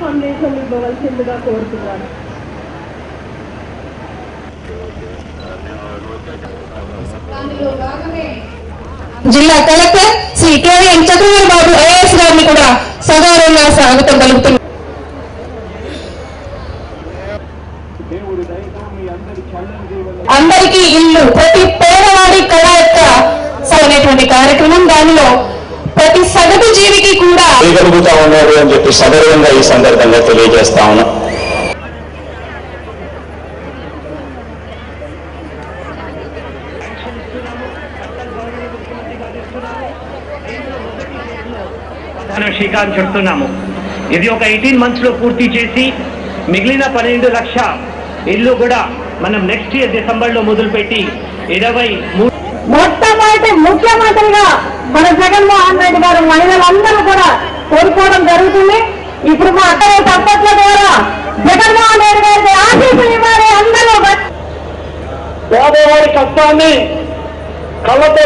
సందేశం ఇవ్వవలసిందిగా కోరుతున్నాను జిల్లా collector Shri K V N Chandrababu Babu I A S గారిని కూడా సదారంగా స్వాగతం పలుకుతున్నారు అందరికీ ఇల్లు ప్రతి పేదవాడి కళ యొక్క అనేటువంటి కార్యక్రమం. దానిలో ప్రతి సగటు జీవి చేయగలుగుతా ఉన్నారు అని చెప్పి సగర్వంగా ఈ సందర్భంగా తెలియజేస్తా ఉన్నాం. మనం శ్రీకారం చుడుతున్నాము ఇది ఒక ఎయిటీన్ మంత్స్లో పూర్తి చేసి మిగిలిన పన్నెండు లక్ష ఇల్లు కూడా మనం నెక్స్ట్ ఇయర్ డిసెంబర్లో మొదలుపెట్టి ఇరవై మొట్టమొదటి ముఖ్యమంత్రిగా మన జగన్మోహన్ రెడ్డి గారు మహిళలందరూ కూడా కోరుకోవడం జరుగుతుంది. ఇప్పుడు మా అత్తయ్య తప్పట్ల ద్వారా జగన్మోహన్ రెడ్డి గారికి ఆశీస్సులు ఇవ్వాలి అందరూ. పేదవాడి కష్టాన్ని కళ్ళతో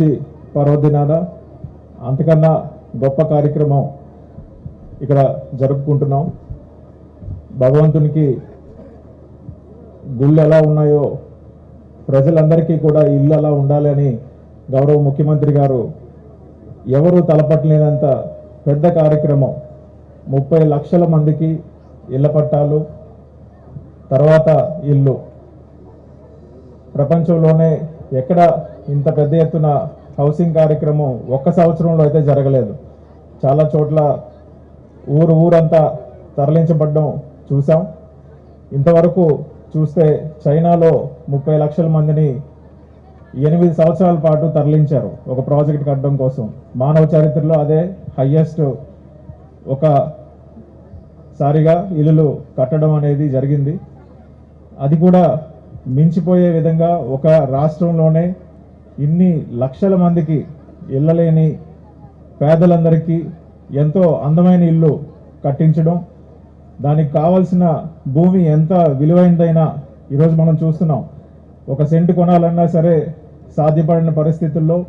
మంచి పర్వదినాన అంతకన్నా గొప్ప కార్యక్రమం ఇక్కడ జరుపుకుంటున్నాం. భగవంతునికి గుళ్ళు ఎలా ఉన్నాయో ప్రజలందరికీ కూడా ఇల్లు అలా ఉండాలి గౌరవ ముఖ్యమంత్రి గారు ఎవరు తలపట్టలేనంత పెద్ద కార్యక్రమం. ముప్పై లక్షల మందికి ఇళ్ళ పట్టాలు తర్వాత ఇల్లు. ప్రపంచంలోనే ఎక్కడ ఇంత పెద్ద ఎత్తున హౌసింగ్ కార్యక్రమం ఒక్క సంవత్సరంలో అయితే జరగలేదు. చాలా చోట్ల ఊరు ఊరంతా తరలించబడడం చూసాం ఇంతవరకు చూస్తే చైనాలో ముప్పై లక్షల మందిని ఎనిమిది సంవత్సరాల పాటు తరలించారు ఒక ప్రాజెక్ట్ కట్టడం కోసం. మానవ చరిత్రలో అదే హయ్యెస్ట్ ఒక సారిగా ఇల్లులు కట్టడం అనేది జరిగింది. అది కూడా మించిపోయే విధంగా ఒక రాష్ట్రంలోనే ఇన్ని లక్షల మందికి ఇళ్ళలేని పేదలందరికీ ఎంతో అందమైన ఇల్లు కట్టించడం దానికి కావలసిన భూమి ఎంత విలువైనదైనా ఈరోజు మనం చూస్తున్నాం. ఒక సెంటు కొనాలన్నా సరే సాధ్యపడిన పరిస్థితుల్లో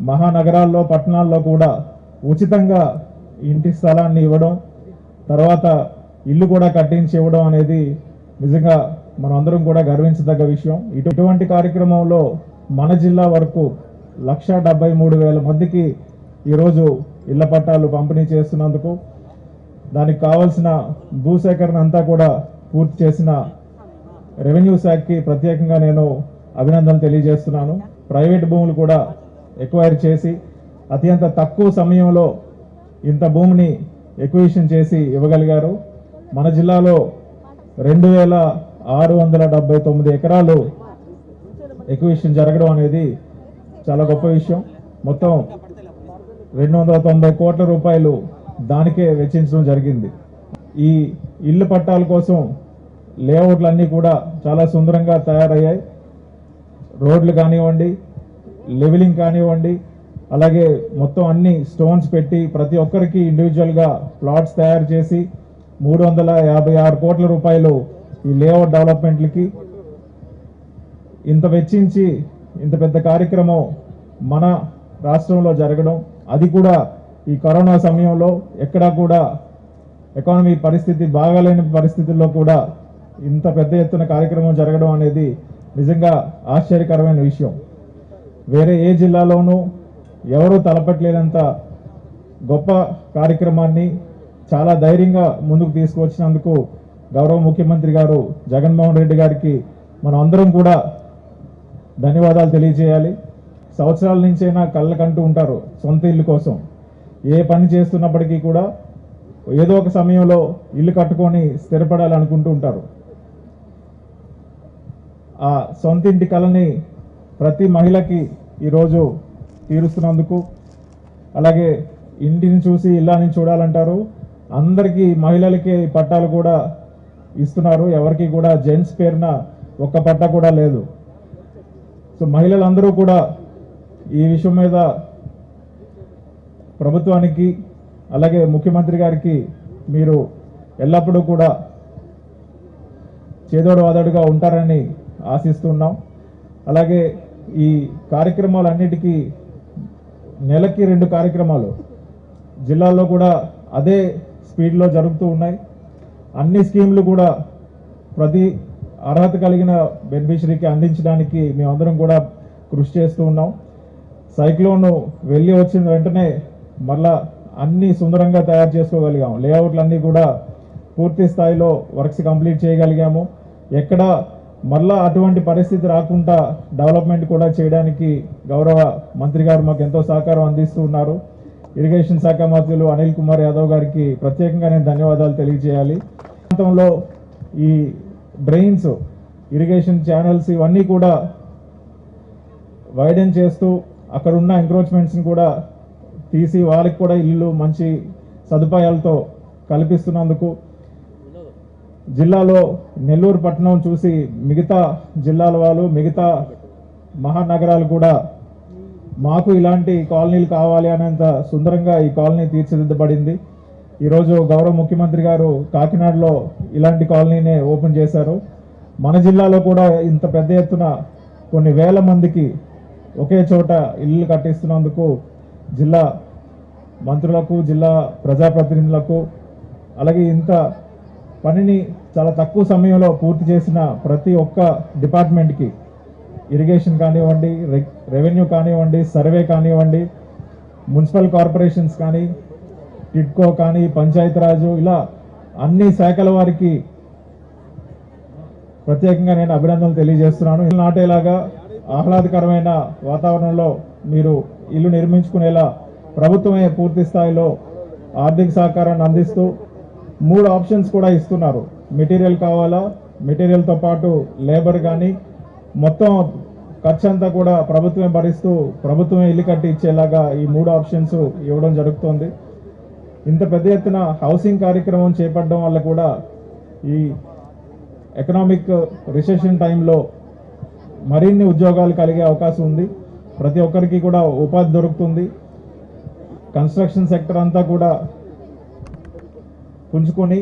మహానగరాల్లో పట్టణాల్లో కూడా ఉచితంగా ఇంటి స్థలాన్ని ఇవ్వడం తర్వాత ఇల్లు కూడా కట్టించి ఇవ్వడం అనేది నిజంగా మనందరం కూడా గర్వించదగ్గ విషయం. ఇటు- ఇటువంటి కార్యక్రమంలో మన జిల్లా వరకు లక్ష డెబ్బై మూడు వేల మందికి ఈరోజు ఇళ్ళ పట్టాలు పంపిణీ చేస్తున్నందుకు దానికి కావాల్సిన భూసేకరణ అంతా కూడా పూర్తి చేసిన రెవెన్యూ శాఖకి ప్రత్యేకంగా నేను అభినందనలు తెలియజేస్తున్నాను. ప్రైవేట్ భూములు కూడా ఎక్వైర్ చేసి అత్యంత తక్కువ సమయంలో ఇంత భూమిని ఎక్విజిషన్ చేసి ఇవ్వగలిగారు. మన జిల్లాలో రెండు వేల ఆరు వందల డెబ్బై తొమ్మిది ఎకరాలు ఎక్విషన్ జరగడం అనేది చాలా గొప్ప విషయం. మొత్తం రెండు వందల తొంభై కోట్ల రూపాయలు దానికే వెచ్చించడం జరిగింది. ఈ ఇల్లు పట్టాల కోసం లేఅవుట్లన్నీ కూడా చాలా సుందరంగా తయారయ్యాయి. రోడ్లు కానివ్వండి లెవెలింగ్ కానివ్వండి అలాగే మొత్తం అన్ని స్టోన్స్ పెట్టి ప్రతి ఒక్కరికి ఇండివిజువల్గా ప్లాట్స్ తయారు చేసి మూడు వందల యాభై ఆరు కోట్ల రూపాయలు ఈ లేఅవుట్ డెవలప్మెంట్లకి ఇంత వెచ్చించి ఇంత పెద్ద కార్యక్రమం మన రాష్ట్రంలో జరగడం అది కూడా ఈ కరోనా సమయంలో ఎక్కడా కూడా ఎకానమీ పరిస్థితి బాగాలేని పరిస్థితుల్లో కూడా ఇంత పెద్ద ఎత్తున కార్యక్రమం జరగడం అనేది నిజంగా ఆశ్చర్యకరమైన విషయం. వేరే ఏ జిల్లాలోనూ ఎవరూ తలపట్లేనంత గొప్ప కార్యక్రమాన్ని చాలా ధైర్యంగా ముందుకు తీసుకువచ్చినందుకు గౌరవ ముఖ్యమంత్రి గారు జగన్మోహన్ రెడ్డి గారికి మనం అందరం కూడా ధన్యవాదాలు తెలియజేయాలి. సంవత్సరాల నుంచైనా కళ్ళకంటూ ఉంటారు సొంత ఇల్లు కోసం. ఏ పని చేస్తున్నప్పటికీ కూడా ఏదో ఒక సమయంలో ఇల్లు కట్టుకొని స్థిరపడాలి అనుకుంటూ ఉంటారు. ఆ సొంత ఇంటి కళని ప్రతి మహిళకి ఈరోజు తీరుస్తున్నందుకు అలాగే ఇంటిని చూసి ఇల్లాని చూడాలంటారు. అందరికీ మహిళలకి పట్టాలు కూడా ఇస్తున్నారు. ఎవరికి కూడా జెంట్స్ పేరున ఒక్క పట్ట కూడా లేదు. సో మహిళలందరూ కూడా ఈ విషయం మీద ప్రభుత్వానికి అలాగే ముఖ్యమంత్రి గారికి మీరు ఎల్లప్పుడూ కూడా చేదోడు వాదోడుగా ఉంటారని ఆశిస్తున్నాం. అలాగే ఈ కార్యక్రమాలన్నిటికీ నెలకి రెండు కార్యక్రమాలు. జిల్లాలో కూడా అదే స్పీడ్లో జరుగుతూ ఉన్నాయి. అన్ని స్కీమ్లు కూడా ప్రతి అర్హత కలిగిన బెనిఫిషరీకి అందించడానికి మేమందరం కూడా కృషి చేస్తూ ఉన్నాం. సైక్లోన్ వెళ్ళి వచ్చిన వెంటనే మళ్ళా అన్ని సుందరంగా తయారు చేసుకోగలిగాము లేఅవుట్లన్నీ కూడా పూర్తి స్థాయిలో వర్క్స్ కంప్లీట్ చేయగలిగాము. ఎక్కడ మళ్ళా అటువంటి పరిస్థితి రాకుండా డెవలప్మెంట్ కూడా చేయడానికి గౌరవ మంత్రి గారు మాకు ఎంతో సహకారం అందిస్తూ ఉన్నారు. ఇరిగేషన్ శాఖ మంత్రులు అనిల్ కుమార్ యాదవ్ గారికి ప్రత్యేకంగా నేను ధన్యవాదాలు తెలియజేయాలి. ప్రాంతంలో ఈ డ్రైన్స్ ఇరిగేషన్ ఛానల్స్ ఇవన్నీ కూడా వైడెన్ చేస్తూ అక్కడ ఉన్న ఎంక్రోచ్మెంట్స్ని కూడా తీసి వాళ్ళకి కూడా ఇల్లు మంచి సదుపాయాలతో కల్పిస్తున్నందుకు జిల్లాలో నెల్లూరు పట్టణం చూసి మిగతా జిల్లాల వాళ్ళు మిగతా మహానగరాలు కూడా మాకు ఇలాంటి కాలనీలు కావాలి అనేంత సుందరంగా ఈ కాలనీ తీర్చిదిద్దబడింది. ఈరోజు గౌరవ ముఖ్యమంత్రి గారు కాకినాడలో ఇలాంటి కాలనీనే ఓపెన్ చేశారు. మన జిల్లాలో కూడా ఇంత పెద్ద ఎత్తున కొన్ని వేల మందికి ఒకే చోట ఇల్లు కట్టిస్తున్నందుకు జిల్లా మంత్రులకు జిల్లా ప్రజాప్రతినిధులకు అలాగే ఇంత పనిని చాలా తక్కువ సమయంలో పూర్తి చేసిన ప్రతి ఒక్క డిపార్ట్మెంట్కి ఇరిగేషన్ కానివ్వండి రె- రెవెన్యూ కానివ్వండి సర్వే కానివ్వండి మున్సిపల్ కార్పొరేషన్స్ కానీ టిట్కో కానీ పంచాయతీరాజు ఇలా అన్ని శాఖల వారికి ప్రత్యేకంగా నేను అభినందనలు తెలియజేస్తున్నాను. ఇల్లు నాటేలాగా ఆహ్లాదకరమైన వాతావరణంలో మీరు ఇల్లు నిర్మించుకునేలా ప్రభుత్వమే పూర్తి స్థాయిలో ఆర్థిక సహకారాన్ని అందిస్తూ మూడు ఆప్షన్స్ కూడా ఇస్తున్నారు. మెటీరియల్ కావాలా? మెటీరియల్తో పాటు లేబర్ కానీ మొత్తం ఖర్చు అంతా కూడా ప్రభుత్వమే భరిస్తూ ప్రభుత్వమే ఇల్లు కట్టి ఇచ్చేలాగా ఈ మూడు ఆప్షన్స్ ఇవ్వడం జరుగుతుంది. ఇంత పెద్ద ఎత్తున హౌసింగ్ కార్యక్రమం చేపట్టడం వల్ల కూడా ఈ ఎకనామిక్ రిసెషన్ టైంలో మరిన్ని ఉద్యోగాలు కలిగే అవకాశం ఉంది. ప్రతి ఒక్కరికి కూడా ఉపాధి దొరుకుతుంది. కన్స్ట్రక్షన్ సెక్టర్ అంతా కూడా పుంజుకొని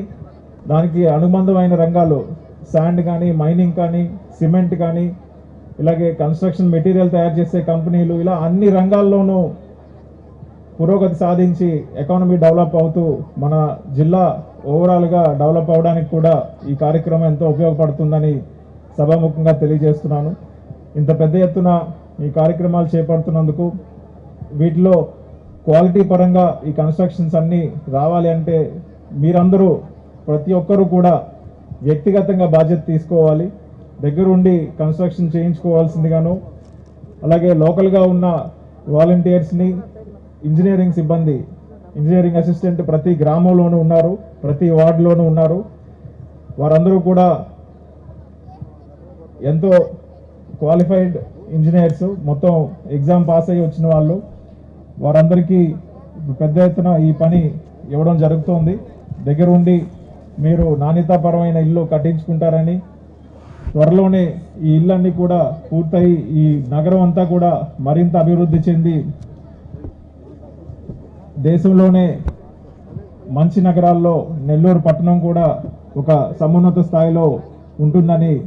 దానికి అనుబంధమైన రంగాలు శాండ్ కానీ మైనింగ్ కానీ సిమెంట్ కానీ ఇలాగే కన్స్ట్రక్షన్ మెటీరియల్ తయారు చేసే కంపెనీలు ఇలా అన్ని రంగాల్లోనూ పురోగతి సాధించి ఎకానమీ డెవలప్ అవుతూ మన జిల్లా ఓవరాల్గా డెవలప్ అవడానికి కూడా ఈ కార్యక్రమం ఎంతో ఉపయోగపడుతుందని సభాముఖంగా తెలియజేస్తున్నాను. ఇంత పెద్ద ఎత్తున ఈ కార్యక్రమాలు చేపడుతున్నందుకు వీటిలో క్వాలిటీ పరంగా ఈ కన్స్ట్రక్షన్స్ అన్నీ రావాలి అంటే మీరందరూ ప్రతి ఒక్కరూ కూడా వ్యక్తిగతంగా బాధ్యత తీసుకోవాలి. దగ్గరుండి కన్స్ట్రక్షన్ చేయించుకోవాల్సిందిగాను అలాగే లోకల్గా ఉన్న వాలంటీర్స్ని ఇంజనీరింగ్ సిబ్బంది ఇంజనీరింగ్ అసిస్టెంట్ ప్రతి గ్రామంలోనూ ఉన్నారు ప్రతి వార్డులోనూ ఉన్నారు. వారందరూ కూడా ఎంతో క్వాలిఫైడ్ ఇంజనీర్స్. మొత్తం ఎగ్జామ్ పాస్ అయ్యి వచ్చిన వాళ్ళు. వారందరికీ పెద్ద ఎత్తున ఈ పని ఇవ్వడం జరుగుతోంది. దగ్గరుండి మీరు నాణ్యతాపరమైన ఇల్లు కట్టించుకుంటారని త్వరలోనే ఈ ఇళ్ళన్నీ కూడా పూర్తయి ఈ నగరం అంతా కూడా మరింత అభివృద్ధి చెంది దేశంలోనే మంచి నగరాల్లో నెల్లూరు పట్టణం కూడా ఒక సమున్నత స్థాయిలో ఉంటుందని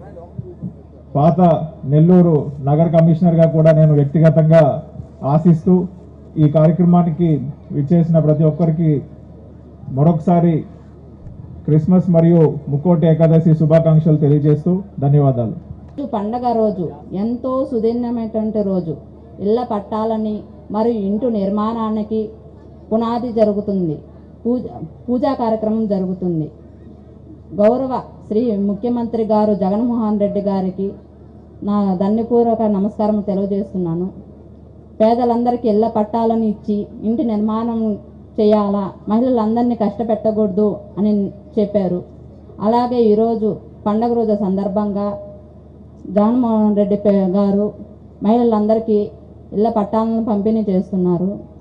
పాత నెల్లూరు నగర కమిషనర్గా కూడా నేను వ్యక్తిగతంగా ఆశిస్తూ ఈ కార్యక్రమానికి విచ్చేసిన ప్రతి ఒక్కరికి మరొకసారి క్రిస్మస్ మరియు ముక్కోటి ఏకాదశి శుభాకాంక్షలు తెలియజేస్తూ ధన్యవాదాలు. పండగ రోజు ఎంతో సుదీర్ణమైనటువంటి రోజు. ఇళ్ళ పట్టాలని మరియు ఇంటి నిర్మాణానికి పునాది జరుగుతుంది. పూజ పూజా కార్యక్రమం జరుగుతుంది. గౌరవ శ్రీ ముఖ్యమంత్రి గారు జగన్మోహన్ రెడ్డి గారికి నా ధన్యపూర్వక నమస్కారం తెలియజేస్తున్నాను. పేదలందరికీ ఇళ్ళ పట్టాలను ఇచ్చి ఇంటి నిర్మాణం చేయాలా మహిళలందరినీ కష్టపెట్టకూడదు అని చెప్పారు. అలాగే ఈరోజు పండగ రోజు సందర్భంగా జగన్మోహన్ రెడ్డి పే- గారు మహిళలందరికీ ఇళ్ళ పట్టాలను పంపిణీ చేస్తున్నారు.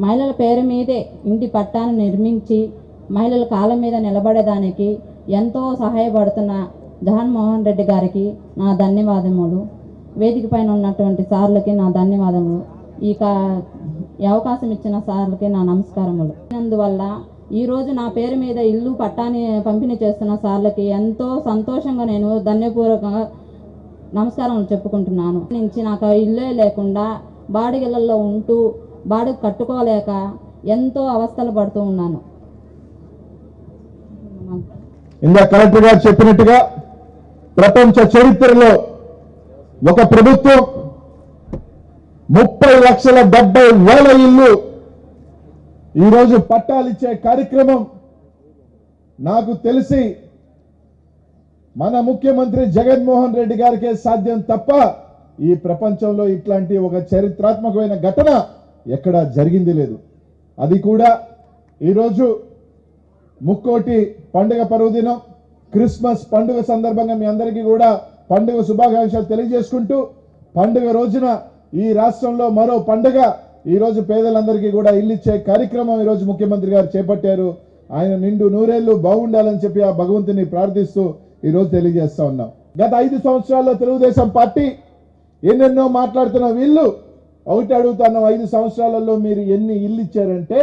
మహిళల పేరు మీదే ఇంటి పట్టాను నిర్మించి మహిళల కాళ్ళ మీద నిలబడేదానికి ఎంతో సహాయపడుతున్న జగన్మోహన్ రెడ్డి గారికి నా ధన్యవాదములు. వేదిక పైన ఉన్నటువంటి సార్లకి నా ధన్యవాదములు. ఈ కా- ఈ అవకాశం ఇచ్చిన సార్లకి నా నమస్కారములు. అందువల్ల ఈరోజు నా పేరు మీద ఇల్లు పట్టాని పంపిణీ చేస్తున్న సార్లకి ఎంతో సంతోషంగా నేను ధన్యపూర్వకంగా నమస్కారం చెప్పుకుంటున్నాను. నుంచి నాకు ఇల్లే లేకుండా బాడిగలలో ఉంటూ బాడిగ కట్టుకోలేక ఎంతో అవస్థలు పడుతూ ఉన్నాను. ఇందా కలెక్టర్ గారు చెప్పినట్టుగా ప్రపంచ చరిత్రలో ఒక ప్రభుత్వం ముప్పై లక్షల డెబ్బై వేల ఇల్లు ఈరోజు పట్టాలిచ్చే కార్యక్రమం నాకు తెలిసి మన ముఖ్యమంత్రి జగన్మోహన్ రెడ్డి గారికే సాధ్యం తప్ప ఈ ప్రపంచంలో ఇట్లాంటి ఒక చరిత్రాత్మకమైన ఘటన ఎక్కడ జరిగింది లేదు. అది కూడా ఈరోజు ముక్కోటి పండుగ పర్వదినం క్రిస్మస్ పండుగ సందర్భంగా మీ అందరికీ కూడా పండుగ శుభాకాంక్షలు తెలియజేసుకుంటూ పండుగ రోజున ఈ రాష్ట్రంలో మరో పండుగ ఈరోజు పేదలందరికీ కూడా ఇల్లిచ్చే కార్యక్రమం ఈ రోజు ముఖ్యమంత్రి గారు చేపట్టారు. ఆయన నిండు నూరేళ్ళు బాగుండాలని చెప్పి ఆ భగవంతుని ప్రార్థిస్తూ ఈరోజు తెలియజేస్తా ఉన్నాం. గత ఐదు సంవత్సరాల్లో తెలుగుదేశం పార్టీ ఎన్నెన్నో మాట్లాడుతున్న వీళ్ళు ఒకటి అడుగుతాను ఐదు సంవత్సరాలలో మీరు ఎన్ని ఇల్లు ఇచ్చారంటే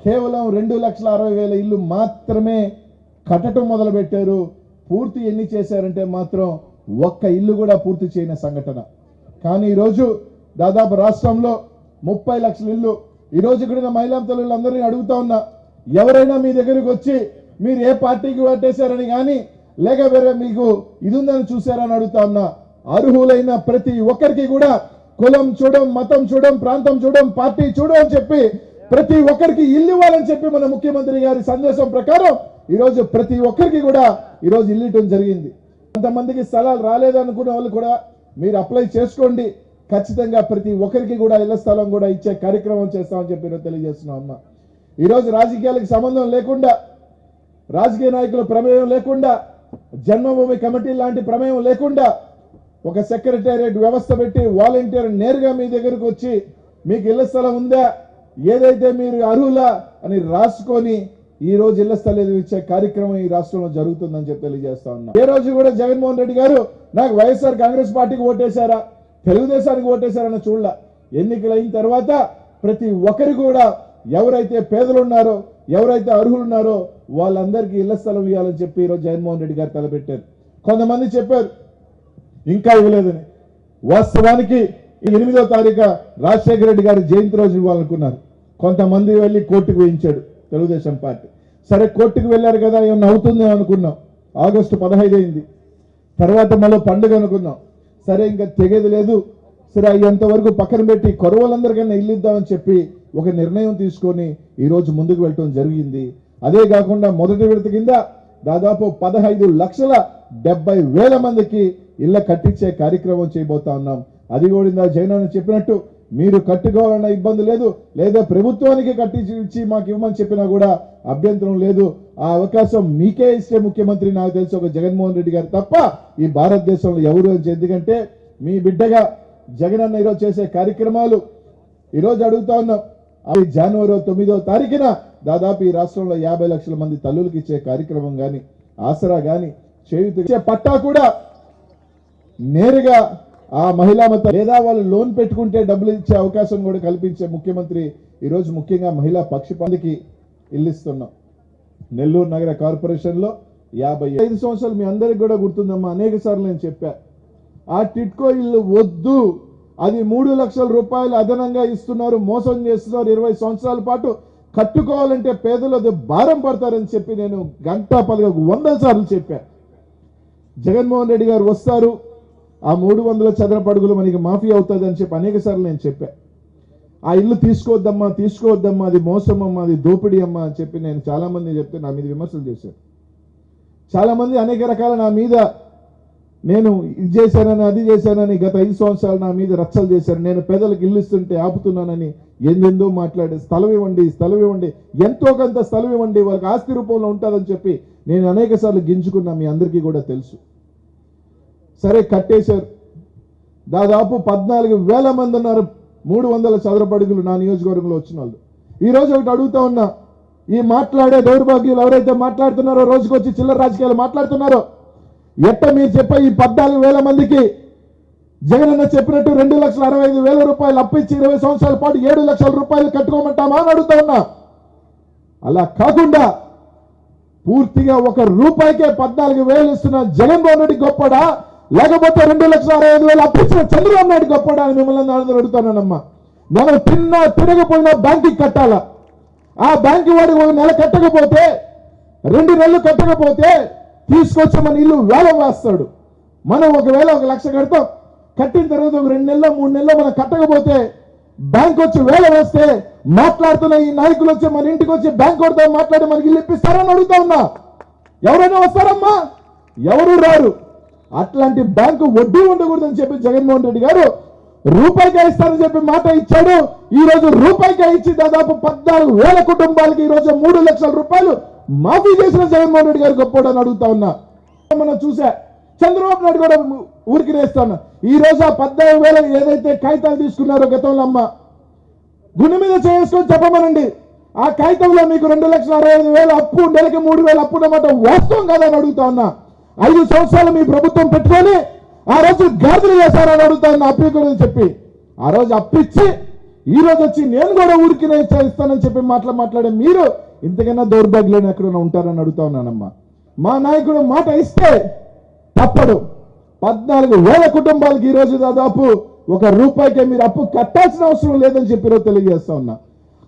కేవలం రెండు లక్షల అరవై వేల ఇల్లు మాత్రమే కట్టడం మొదలుపెట్టారు. పూర్తి ఎన్ని చేశారంటే మాత్రం ఒక్క ఇల్లు కూడా పూర్తి చేయని సంఘటన. కానీ ఈరోజు దాదాపు రాష్ట్రంలో ముప్పై లక్షల ఇల్లు. ఈరోజు ఇక్కడ ఉన్న మహిళా తల్లులందరినీ అడుగుతా ఉన్నా ఎవరైనా మీ దగ్గరికి వచ్చి మీరు ఏ పార్టీకి పట్టేశారని కానీ లేక వేరే మీకు ఇది ఉందని చూశారని అడుగుతా ఉన్నా అర్హులైన ప్రతి ఒక్కరికి కూడా కులం చూడం మతం చూడం ప్రాంతం చూడం పార్టీ చూడం అని చెప్పి ప్రతి ఒక్కరికి ఇల్లు ఇవ్వాలని చెప్పి మన ముఖ్యమంత్రి గారి సందేశం ప్రకారం ఈరోజు ప్రతి ఒక్కరికి కూడా ఈరోజు ఇల్లు ఇవ్వడం జరిగింది. కొంతమందికి స్థలాలు రాలేదనుకునే వాళ్ళు కూడా మీరు అప్లై చేసుకోండి. ఖచ్చితంగా ప్రతి ఒక్కరికి కూడా ఇళ్ళ స్థలం కూడా ఇచ్చే కార్యక్రమం చేస్తామని చెప్పి నేను తెలియజేస్తున్నాం అమ్మ. ఈరోజు రాజకీయాలకు సంబంధం లేకుండా రాజకీయ నాయకుల ప్రమేయం లేకుండా జన్మభూమి కమిటీ లాంటి ప్రమేయం లేకుండా ఒక సెక్రటేరియట్ వ్యవస్థ పెట్టి వాలంటీర్ నేరుగా మీ దగ్గరకు వచ్చి మీకు ఇళ్ళ స్థలం ఉందా? ఏదైతే మీరు అర్హులా? అని రాసుకొని ఈ రోజు ఇళ్ళ స్థలం ఇచ్చే కార్యక్రమం ఈ రాష్ట్రంలో జరుగుతుందని చెప్పి తెలియజేస్తా ఉన్నా. ఏ రోజు కూడా జగన్మోహన్ రెడ్డి గారు నాకు వైఎస్ఆర్ కాంగ్రెస్ పార్టీకి ఓటేశారా? తెలుగుదేశానికి ఓటేశారని చూడలా. ఎన్నికలు అయిన తర్వాత ప్రతి ఒక్కరు కూడా ఎవరైతే పేదలు ఉన్నారో ఎవరైతే అర్హులు ఉన్నారో వాళ్ళందరికీ ఇళ్ళ స్థలం ఇవ్వాలని చెప్పి ఈరోజు జగన్మోహన్ రెడ్డి గారు తలపెట్టారు. కొంతమంది చెప్పారు ఇంకా ఇవ్వలేదని. వాస్తవానికి ఎనిమిదో తారీఖు రాజశేఖర రెడ్డి గారి జయంతి రోజు ఇవ్వాలనుకున్నారు. కొంతమంది వెళ్ళి కోర్టుకు వేయించాడు తెలుగుదేశం పార్టీ. సరే కోర్టుకు వెళ్ళారు కదా ఏమన్నా అవుతుందో అనుకున్నాం. ఆగస్టు పదహైదు అయింది. తర్వాత మళ్ళీ పండుగ అనుకున్నాం. సరే ఇంకా తెగేది లేదు. సరే అయ్యేంత వరకు పక్కన పెట్టి కొరవలందరికన్నా ఇల్లు ఇద్దామని చెప్పి ఒక నిర్ణయం తీసుకొని ఈరోజు ముందుకు వెళ్ళటం జరిగింది. అదే కాకుండా మొదటి విడత కింద దాదాపు పదహైదు లక్షల డెబ్బై వేల మందికి ఇళ్ళ కట్టించే కార్యక్రమం చేయబోతా ఉన్నాం. అది కూడా ఇందా జగన్ చెప్పినట్టు మీరు కట్టుకోవాలన్న ఇబ్బంది లేదు లేదా ప్రభుత్వానికి కట్టించి మాకు ఇవ్వమని చెప్పినా కూడా అభ్యంతరం లేదు. ఆ అవకాశం మీకే ఇస్తే ముఖ్యమంత్రి నాకు తెలిసి ఒక జగన్మోహన్ రెడ్డి గారు తప్ప ఈ భారతదేశంలో ఎవరు ఎందుకంటే మీ బిడ్డగా జగన్ అన్న ఈరోజు చేసే కార్యక్రమాలు ఈరోజు అడుగుతా ఉన్నాం. అవి జనవరి తొమ్మిదో తారీఖున దాదాపు ఈ రాష్ట్రంలో యాభై లక్షల మంది తల్లులకు ఇచ్చే కార్యక్రమం కానీ ఆసరా కానీ చేయుత పట్టా కూడా నేరుగా ఆ మహిళా మత లేదా వాళ్ళు లోన్ పెట్టుకుంటే డబ్బులు ఇచ్చే అవకాశం కూడా కల్పించే ముఖ్యమంత్రి ఈరోజు ముఖ్యంగా మహిళా పక్షపాతికి ఇల్లు ఇస్తున్నాం నెల్లూరు నగర కార్పొరేషన్లో యాభై ఐదు సంవత్సరాలు మీ అందరికి కూడా గుర్తుందమ్మా అనేక సార్లు నేను చెప్పా. ఆ టిట్కో ఇల్లు వద్దు. అది మూడు లక్షల రూపాయలు అదనంగా ఇస్తున్నారు మోసం చేస్తున్నారు. ఇరవై సంవత్సరాల పాటు కట్టుకోవాలంటే పేదలది భారం పడతారని చెప్పి నేను గంటా పదిగా వందల సార్లు చెప్పా. జగన్మోహన్ రెడ్డి గారు వస్తారు ఆ మూడు వందల చదరపు అడుగులు మనకి మాఫీ అవుతుంది అని చెప్పి అనేక సార్లు నేను చెప్పా. ఆ ఇల్లు తీసుకోవద్దమ్మా తీసుకోవద్దమ్మా అది మోసమమ్మా అది దోపిడీ అమ్మా అని చెప్పి నేను చాలామంది చెప్తే నా మీద విమర్శలు చేశాను చాలామంది అనేక రకాల నా మీద నేను ఇది చేశానని అది చేశానని గత ఐదు సంవత్సరాలు నా మీద రచ్చలు చేశారు. నేను పేదలకు ఇల్లు ఇస్తుంటే ఆపుతున్నానని ఎందెందో మాట్లాడే? స్థలం ఇవ్వండి స్థలం ఇవ్వండి. ఎంతో కొంత స్థలం ఇవ్వండి. వాళ్ళకి ఆస్తి రూపంలో ఉంటుందని చెప్పి నేను అనేక సార్లు గింజుకున్నా మీ అందరికీ కూడా తెలుసు. సరే కట్టేశారు. దాదాపు పద్నాలుగు వేల మంది ఉన్నారు. మూడు వందల చదరపడుగులు నా నియోజకవర్గంలో వచ్చిన వాళ్ళు. ఈ రోజు ఒకటి అడుగుతా ఉన్నా ఈ మాట్లాడే దౌర్భాగ్యులు ఎవరైతే మాట్లాడుతున్నారో రోజుకొచ్చి చిల్లర రాజకీయాలు మాట్లాడుతున్నారో ఎట్ట మీరు చెప్పే ఈ పద్నాలుగు వేల మందికి జగనన్న చెప్పినట్టు రెండు లక్షల అరవై ఐదు వేల రూపాయలు అప్పించి ఇరవై సంవత్సరాల పాటు ఏడు లక్షల రూపాయలు కట్టుకోమంటామా అని అడుగుతా ఉన్నా. అలా కాకుండా పూర్తిగా ఒక రూపాయికే పద్నాలుగు వేలు ఇస్తున్న జగన్మోహన్ రెడ్డి గొప్పడా? లేకపోతే రెండు లక్షల అరవై ఐదు వేలు అప్పించిన చంద్రబాబు నాయుడు గొప్పడా అని మిమ్మల్ని అందరూ అడుగుతానమ్మా మనం తిన్నా తిరగపోయినా బ్యాంకుకి కట్టాలా? ఆ బ్యాంకు వాడికి ఒక నెల కట్టకపోతే రెండు నెలలు కట్టకపోతే తీసుకొచ్చి మన ఇల్లు వేలం వేస్తాడు. మనం ఒకవేళ ఒక లక్ష కడతాం కట్టిన తర్వాత ఒక రెండు నెలలో మూడు నెలలో మనం కట్టకపోతే బ్యాంక్ వచ్చి వేల వేస్తే మాట్లాడుతున్న ఈ నాయకులు వచ్చి మన ఇంటికి వచ్చి బ్యాంక్ కొడతా మాట్లాడి మనకి ఇల్లు ఇప్పిస్తారని అడుగుతా ఉన్నా. ఎవరైనా వస్తారమ్మా? ఎవరు రారు? అట్లాంటి బ్యాంకు వడ్డీ ఉండకూడదని చెప్పి జగన్మోహన్ రెడ్డి గారు రూపాయికే ఇస్తారని చెప్పి మాట ఇచ్చాడు. ఈ రోజు రూపాయికే ఇచ్చి దాదాపు పద్నాలుగు వేల కుటుంబాలకి ఈ రోజు మూడు లక్షల రూపాయలు మాఫీ చేసిన జగన్మోహన్ రెడ్డి గారు గొప్పడని అడుగుతా ఉన్నా. మనం చూసా? చంద్రబాబు నాయుడు కూడా ఊరికి రేస్తాను ఈ రోజు ఆ పద్నాలుగు వేల ఏదైతే కాగితాలు తీసుకున్నారో గతంలో అమ్మ గుండె మీద చేసుకొని చెప్పమనండి. ఆ కాగితంలో మీకు రెండు లక్షల అరవై ఐదు వేలు అప్పు నెలకి మూడు వేలు అప్పు అన్నమాట వాస్తవం కాదని అడుగుతా ఉన్నా. ఐదు సంవత్సరాలు మీ ప్రభుత్వం పెట్టుకొని ఆ రోజు గాజులు చేశారని అడుగుతా ఉన్నా అప్పు చెప్పి. ఆ రోజు అప్పిచ్చి ఈ రోజు వచ్చి నేను కూడా ఊరికి ఇస్తానని చెప్పి మాటలు మాట్లాడే మీరు ఇంతకన్నా దౌర్భాగ్యులను ఎక్కడైనా ఉంటారని అడుగుతా ఉన్నానమ్మా. మా నాయకుడు మాట ఇస్తే తప్పడు పద్నాలుగు వేల కుటుంబాలకి ఈ రోజు దాదాపు ఒక రూపాయికే మీరు అప్పు కట్టాల్సిన అవసరం లేదని చెప్పి తెలియజేస్తా ఉన్నా.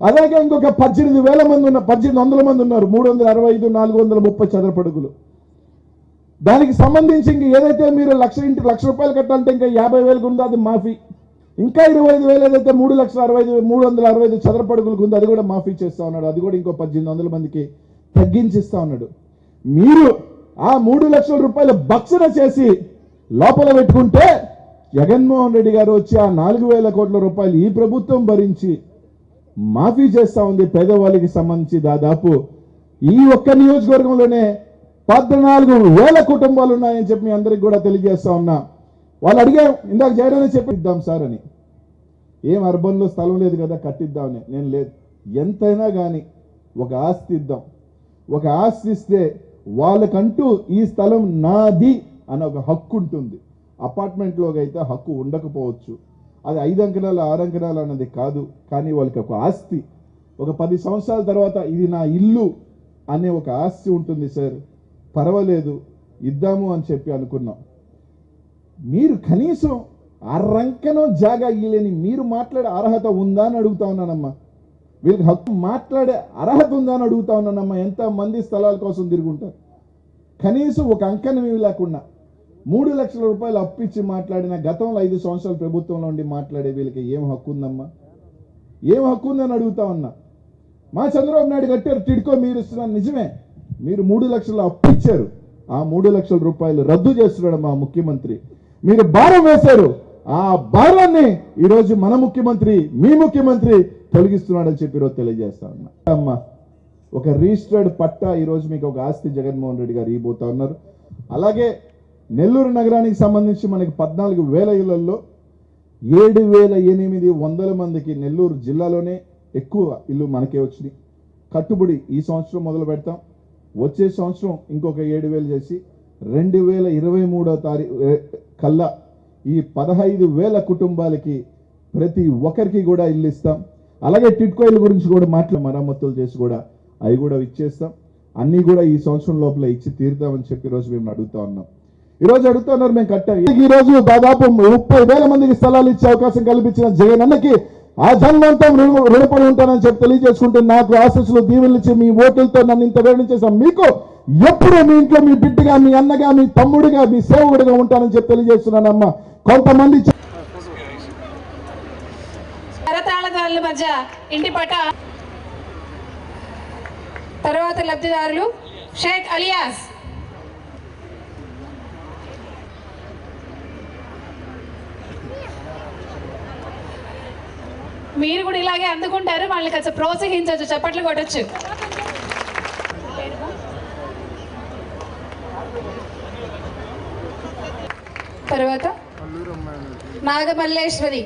అలాగే ఇంకొక పద్దెనిమిది వేల మంది ఉన్న పద్దెనిమిది వందల మంది ఉన్నారు. మూడు వందల అరవై ఐదు నాలుగు వందల ముప్పై చదరపడుగులు. దానికి సంబంధించి ఇంక ఏదైతే మీరు లక్ష ఇంటి లక్ష రూపాయలు కట్టాలంటే ఇంకా యాభై వేలకు ఉందో అది మాఫీ. ఇంకా ఇరవై ఐదు వేలు ఏదైతే మూడు లక్షల అరవై ఐదు మూడు వందల అరవై ఐదు చదరపడుగులకు ఉందో అది కూడా మాఫీ చేస్తా ఉన్నాడు. అది కూడా ఇంకో పద్దెనిమిది వందల మందికి తగ్గించిస్తూ ఉన్నాడు. మీరు ఆ మూడు లక్షల రూపాయలు భక్షణ చేసి లోపల పెట్టుకుంటే జగన్మోహన్ రెడ్డి గారు వచ్చి ఆ నాలుగు వేల కోట్ల రూపాయలు ఈ ప్రభుత్వం భరించి మాఫీ చేస్తా ఉంది పేదవాళ్ళకి సంబంధించి దాదాపు. ఈ ఒక్క నియోజకవర్గంలోనే పద్నాలుగు వేల కుటుంబాలు ఉన్నాయని చెప్పి మీ అందరికి కూడా తెలియజేస్తా ఉన్నా. వాళ్ళు అడిగాం ఇందాక జగన్ చెప్పి ఇద్దాం సార్ అని. ఏం అర్బన్లో స్థలం లేదు కదా కట్టిద్దామని నేను లేదు. ఎంతైనా కానీ ఒక ఆస్తి ఇద్దాం. ఒక ఆస్తి ఇస్తే వాళ్ళకంటూ ఈ స్థలం నాది అనే ఒక హక్కు ఉంటుంది. అపార్ట్మెంట్లోకి అయితే హక్కు ఉండకపోవచ్చు. అది ఐదు అంకణాలు ఆరు అంకణాలు అన్నది కాదు. కానీ వాళ్ళకి ఒక ఆస్తి. ఒక పది సంవత్సరాల తర్వాత ఇది నా ఇల్లు అనే ఒక ఆస్తి ఉంటుంది సార్. పర్వాలేదు ఇద్దాము అని చెప్పి అనుకున్నాం. మీరు కనీసం అరంకనం జాగా ఇయ్యలేని మీరు మాట్లాడే అర్హత ఉందా అని అడుగుతా ఉన్నానమ్మా. వీళ్ళకి హక్కు మాట్లాడే అర్హత ఉందా అని అడుగుతా ఉన్నానమ్మా. ఎంత మంది స్థలాల కోసం తిరుగుంటారు? కనీసం ఒక అంకనం ఇవి లేకుండా మూడు లక్షల రూపాయలు అప్పిచ్చి మాట్లాడిన గతంలో ఐదు సంవత్సరాలు ప్రభుత్వంలో ఉండి మాట్లాడే వీళ్ళకి ఏం హక్కు ఉందమ్మా? ఏం హక్కు ఉందని అడుగుతా ఉన్నా. మా చంద్రబాబు నాయుడు కట్టారు టిడ్కో మీరు ఇస్తున్నారు. నిజమే. మీరు మూడు లక్షలు అప్పిచ్చారు. ఆ మూడు లక్షల రూపాయలు రద్దు చేస్తున్నాడు మా ముఖ్యమంత్రి. మీరు భారం వేశారు. ఆ భారాన్ని ఈరోజు మన ముఖ్యమంత్రి మీ ముఖ్యమంత్రి తొలగిస్తున్నాడని చెప్పి ఈరోజు తెలియజేస్తా ఉన్నా. అమ్మా ఒక రిజిస్టర్డ్ పట్టా ఈరోజు మీకు ఒక ఆస్తి జగన్మోహన్ రెడ్డి గారు ఇవ్వబోతా ఉన్నారు. అలాగే నెల్లూరు నగరానికి సంబంధించి మనకి పద్నాలుగు వేల ఇళ్ళలో ఏడు వేల ఎనిమిది వందల మందికి నెల్లూరు జిల్లాలోనే ఎక్కువ ఇల్లు మనకే వచ్చినాయి. కట్టుబడి ఈ సంవత్సరం మొదలు పెడతాం. వచ్చే సంవత్సరం ఇంకొక ఏడు వేలు చేసి రెండు వేల ఇరవై మూడో తారీఖు కల్లా ఈ పదహైదు వేల కుటుంబాలకి ప్రతి ఒక్కరికి కూడా ఇల్లు ఇస్తాం. అలాగే టిట్కోయిల్ గురించి కూడా మాట్లా మరమ్మతులు చేసి కూడా అవి కూడా ఇచ్చేస్తాం. అన్నీ కూడా ఈ సంవత్సరం లోపల ఇచ్చి తీరుతామని చెప్పి ఈరోజు మేము అడుగుతా ఉన్నాం. ఈరోజు అడుగుతున్నారు మేము కట్టాం. ఈ రోజు దాదాపు ముప్పై వేల మందికి స్థలాలు ఇచ్చే అవకాశం కల్పించిన జగన్ అన్నకి ఆ జన్మంతం రుణపడి ఉంటానని చెప్పి తెలియజేసుకుంటే నాకు ఆశస్సులు దీవెనలు ఇచ్చి మీ ఓటులతో నన్ను ఇంత వేడి చేస్తాం మీకు ఎప్పుడు మీ ఇంట్లో మీ బిడ్డగా మీ అన్నగా మీ తమ్ముడిగా మీ సేవకుడిగా ఉంటానని చెప్పి తెలియజేస్తున్నానమ్మా. కొంతమంది కరతాళదారుల మధ్య ఇంటి పట తర్వాత లబ్ధిదారులు షేక్ అలియాస్. మీరు కూడా ఇలాగే అందుకుంటారు వాళ్ళని కొంచెం ప్రోత్సహించవచ్చు చప్పట్లు కొట్టచ్చు. తర్వాత? Nagamalleswari.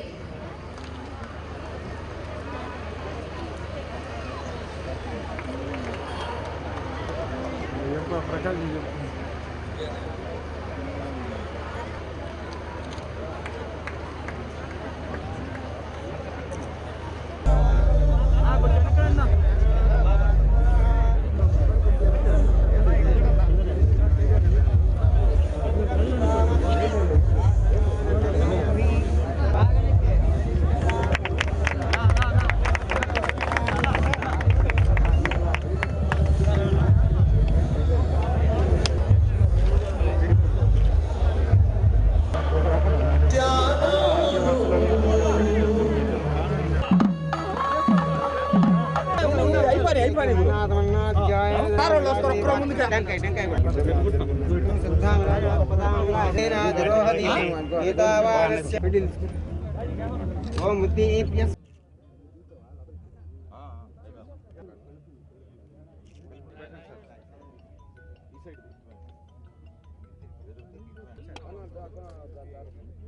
teléfono no tratar.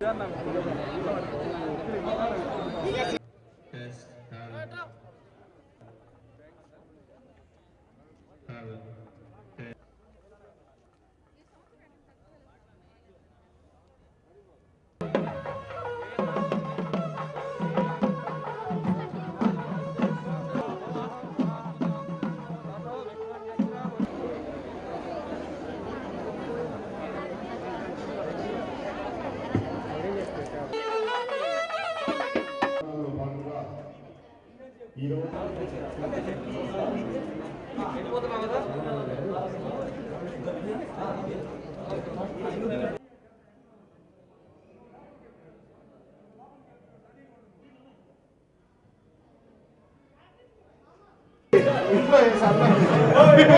First, um, పక్కన